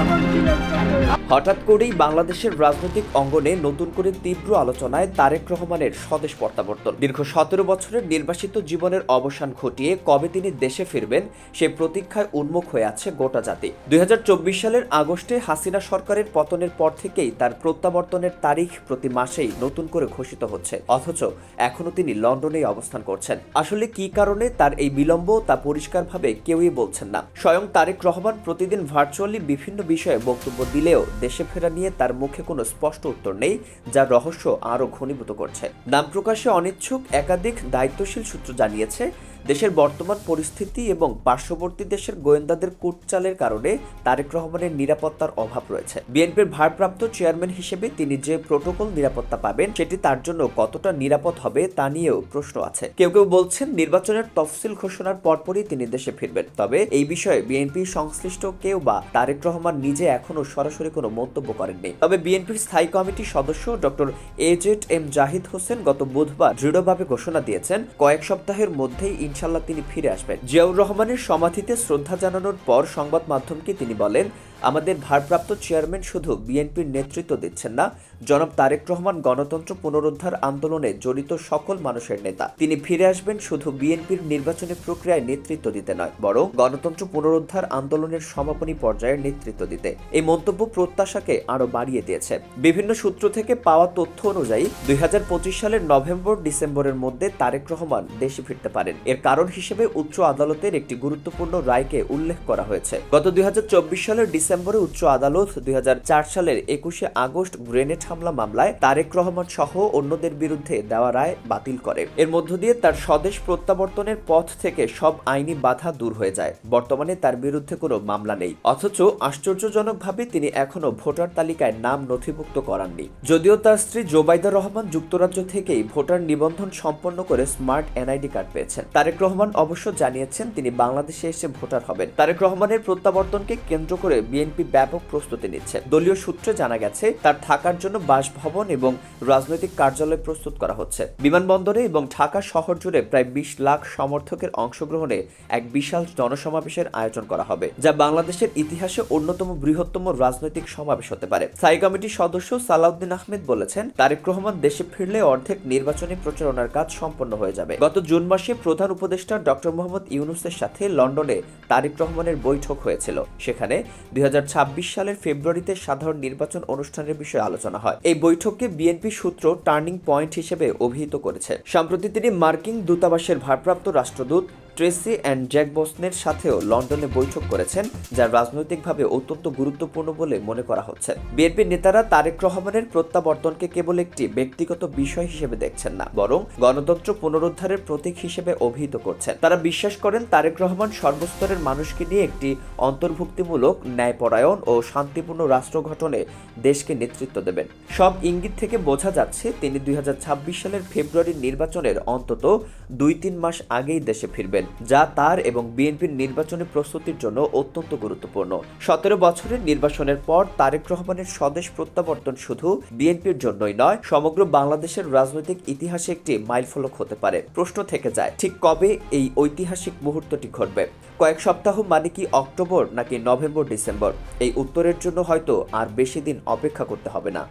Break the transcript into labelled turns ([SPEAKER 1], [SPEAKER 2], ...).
[SPEAKER 1] I'm gonna হঠাৎ করেই বাংলাদেশের রাজনৈতিক অঙ্গনে নতুন করে তীব্র আলোচনায় তারেক রহমানের স্বদেশ প্রত্যাবর্তন। দীর্ঘ সতেরো বছরের নির্বাসিত জীবনের অবসান ঘটিয়ে কবে তিনি দেশে ফিরবেন, সে প্রতীক্ষায় উন্মুখ হয়ে আছে গোটা জাতি। দুই সালের আগস্টে হাসিনা সরকারের পতনের পর থেকেই তার প্রত্যাবর্তনের তারিখ প্রতি মাসেই নতুন করে ঘোষিত হচ্ছে। অথচ এখনও তিনি লন্ডনেই অবস্থান করছেন। আসলে কি কারণে তার এই বিলম্ব তা পরিষ্কারভাবে কেউই বলছেন না। স্বয়ং তারেক রহমান প্রতিদিন ভার্চুয়ালি বিভিন্ন বিষয়ে বক্তব্য দিলেও দেশে ফেরা নিয়ে তার মুখে কোনো স্পষ্ট উত্তর নেই, যা রহস্য আরও ঘনীভূত করছে। নাম প্রকাশে অনিচ্ছুক, একাধিক দায়িত্বশীল সূত্র জানিয়েছে দেশের বর্তমান পরিস্থিতি এবং পার্শ্ববর্তী দেশের গোয়েন্দাদের কুটচালের কারণে তারেক রহমানের নিরাপত্তার অভাব রয়েছে। বিএনপির ভারপ্রাপ্ত চেয়ারম্যান হিসেবে তিনি যে প্রোটোকল নিরাপত্তা পাবেন, সেটি তার জন্য কতটা নিরাপদ হবে তা নিয়েও প্রশ্ন আছে। কেউ কেউ বলছেন, নির্বাচনের তফসিল ঘোষণার পরপরই তিনি দেশে ফিরবেন। তবে এই বিষয়ে বিএনপি সংশ্লিষ্ট কেউ বা তারেক রহমান নিজে এখনও সরাসরি কোনো মন্তব্য করেননি। তবে বিএনপির স্থায়ী কমিটির সদস্য doctor A Z M Zahid Hossain গত বুধবার দৃঢ়ভাবে ঘোষণা দিয়েছেন, কয়েক সপ্তাহের মধ্যেই ইনশাল্লাহ তিনি ফিরে আসবেন। জিয়াউর রহমানের সমাধিতে শ্রদ্ধা জানানোর পর সংবাদ মাধ্যমকে তিনি বলেন আমাদের ভারপ্রাপ্ত চেয়ারম্যান শুধু বিএনপির নেতৃত্ব দিচ্ছেন না, জনাব তারেক রহমান গণতন্ত্র পুনরুদ্ধার আন্দোলনে জড়িত সকল মানুষের নেতা। তিনি ফিরে আসবেন শুধু বিএনপির নির্বাচনী প্রক্রিয়ায় নেতৃত্ব দিতে নয়, বরং গণতন্ত্র পুনরুদ্ধার আন্দোলনের সমাপনী পর্যায়ের নেতৃত্ব দিতে। এই মন্তব্য প্রত্যাশাকে আরও বাড়িয়ে দিয়েছে। বিভিন্ন সূত্র থেকে পাওয়া তথ্য অনুযায়ী, দুই হাজার পঁচিশ সালের নভেম্বর ডিসেম্বরের মধ্যে তারেক রহমান দেশে ফিরতে পারেন। এর কারণ হিসেবে উচ্চ আদালতের একটি গুরুত্বপূর্ণ রায়কে উল্লেখ করা হয়েছে। গত দুই হাজার চব্বিশ সালের ডিসেম্বরে উচ্চ আদালত দুই হাজার চার সালের একুশে আগস্ট গ্রেনেড হামলা মামলায় তারেক রহমান সহ অন্যদের বিরুদ্ধে দেওয়া রায় বাতিল করে। এর মধ্য দিয়ে তার স্বদেশ প্রত্যাবর্তনের পথ থেকে সব আইনি বাধা দূর হয়ে যায়। বর্তমানে তার বিরুদ্ধে কোনো মামলা নেই। অথচ আশ্চর্যজনকভাবে তিনি এখনও ভোটার তালিকায় নাম নথিভুক্ত করাননি। যদিও তার স্ত্রী জোবাইদা রহমান যুক্তরাজ্য থেকেই ভোটার নিবন্ধন সম্পন্ন করে স্মার্ট এনআইডি কার্ড পেয়েছেন। তারেক রহমান অবশ্য জানিয়েছেন তিনি বাংলাদেশে এসে ভোটার হবেন। তারেক রহমানের প্রত্যাবর্তনকে কেন্দ্র করে বিএনপি ব্যাপক প্রস্তুতি নিচ্ছে। দলীয় সূত্রে জানা গেছে, তার থাকার জন্য বাসভবন এবং রাজনৈতিক কার্যালয় প্রস্তুত করা হচ্ছে। বিমানবন্দরে এবং ঢাকা শহর জুড়ে প্রায় বিশ লাখ সমর্থকের অংশগ্রহণে এক বিশাল জনসমাবেশের আয়োজন করা হবে, যা বাংলাদেশের ইতিহাসে অন্যতম বৃহত্তম রাজনৈতিক সমাবেশ হতে পারে। স্থায়ী কমিটির সদস্য সালাউদ্দিন আহমেদ বলেছেন, তারেক রহমান দেশে ফিরলে অর্ধেক নির্বাচনী প্রচারণার কাজ সম্পন্ন হয়ে যাবে। গত জুন মাসে প্রধান উপদেষ্টা ডক্টর মোহাম্মদ ইউনুসের সাথে লন্ডনে তারেক রহমানের বৈঠক হয়েছিল। সেখানে দুই সালের ফেব্রুয়ারিতে সাধারণ নির্বাচন অনুষ্ঠানের বিষয়ে আলোচনা হয়। এই বৈঠককে বিএনপি সূত্র টার্নিং পয়েন্ট হিসেবে অভিহিত করেছে। সম্প্রতি তিনি মার্কিন দূতাবাসের ভারপ্রাপ্ত রাষ্ট্রদূত ট্রেসি অ্যান্ড জ্যাক বসনের সাথেও লন্ডনে বৈঠক করেছেন, যা রাজনৈতিকভাবে অত্যন্ত গুরুত্বপূর্ণ বলে মনে করা হচ্ছে। বিএনপির নেতারা তারেক রহমানের প্রত্যাবর্তনকে কেবল একটি ব্যক্তিগত বিষয় হিসেবে দেখছেন না, বরং গণতন্ত্র পুনরুদ্ধারের প্রতীক হিসেবে অভিহিত করছেন। তারা বিশ্বাস করেন তারেক রহমান সর্বস্তরের মানুষকে নিয়ে একটি অন্তর্ভুক্তিমূলক ন্যায়পরায়ণ ও শান্তিপূর্ণ রাষ্ট্র গঠনে দেশকে নেতৃত্ব দেবেন। সব ইঙ্গিত থেকে বোঝা যাচ্ছে, তিনি দুই হাজার ছাব্বিশ সালের ফেব্রুয়ারির নির্বাচনের অন্তত দুই তিন মাস আগেই দেশে ফিরবেন। যা তার এবং বিএনপির নির্বাচনী প্রস্তুতির জন্য অত্যন্ত গুরুত্বপূর্ণ। সতেরো বছরের নির্বাচনের পর তারেক রহমানের স্বদেশ প্রত্যাবর্তন শুধু বিএনপির জন্যই নয়, সমগ্র বাংলাদেশের রাজনৈতিক ইতিহাসে একটি মাইলফলক হতে পারে। প্রশ্ন থেকে যায়, ঠিক কবে এই ঐতিহাসিক মুহূর্তটি ঘটবে? কয়েক সপ্তাহ মানে কি অক্টোবর নাকি নভেম্বর, ডিসেম্বর? এই উত্তরের জন্য হয়তো আর বেশি দিন অপেক্ষা করতে হবে না।